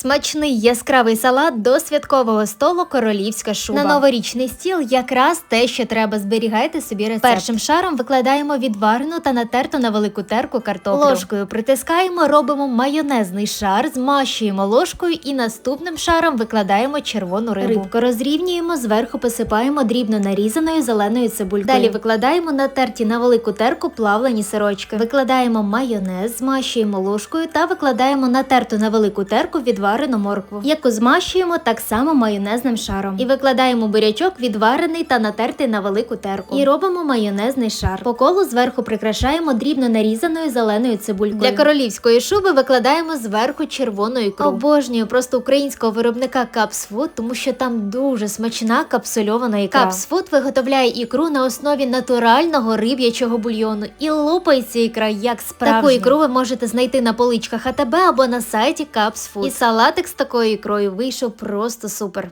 Смачний яскравий салат до святкового столу королівська шуба. На новорічний стіл якраз те, що треба зберігайте собі рецепт. Першим шаром викладаємо відварену та натерту на велику терку картоплю. Ложкою притискаємо, робимо майонезний шар, змащуємо ложкою і наступним шаром викладаємо червону рибу. Рибку розрівнюємо, зверху посипаємо дрібно нарізаною зеленою цибулькою. Далі викладаємо натерті на велику терку плавлені сирочки. Викладаємо майонез, змащуємо ложкою та викладаємо натерту на велику терку відварену моркву, яку змащуємо так само майонезним шаром. І викладаємо бурячок відварений та натертий на велику терку. І робимо майонезний шар. По колу зверху прикрашаємо дрібно нарізаною зеленою цибулькою. Для королівської шуби викладаємо зверху червону ікру. Обожнюю просто українського виробника Food, тому що там дуже смачна капсульована ікра. Food виготовляє ікру на основі натурального риб'ячого бульйону і лопається ікра як справжня. Таку ікру ви можете знайти на поличках АТБ або на сайті Food. І салатик з такою ікрою вийшов просто супер.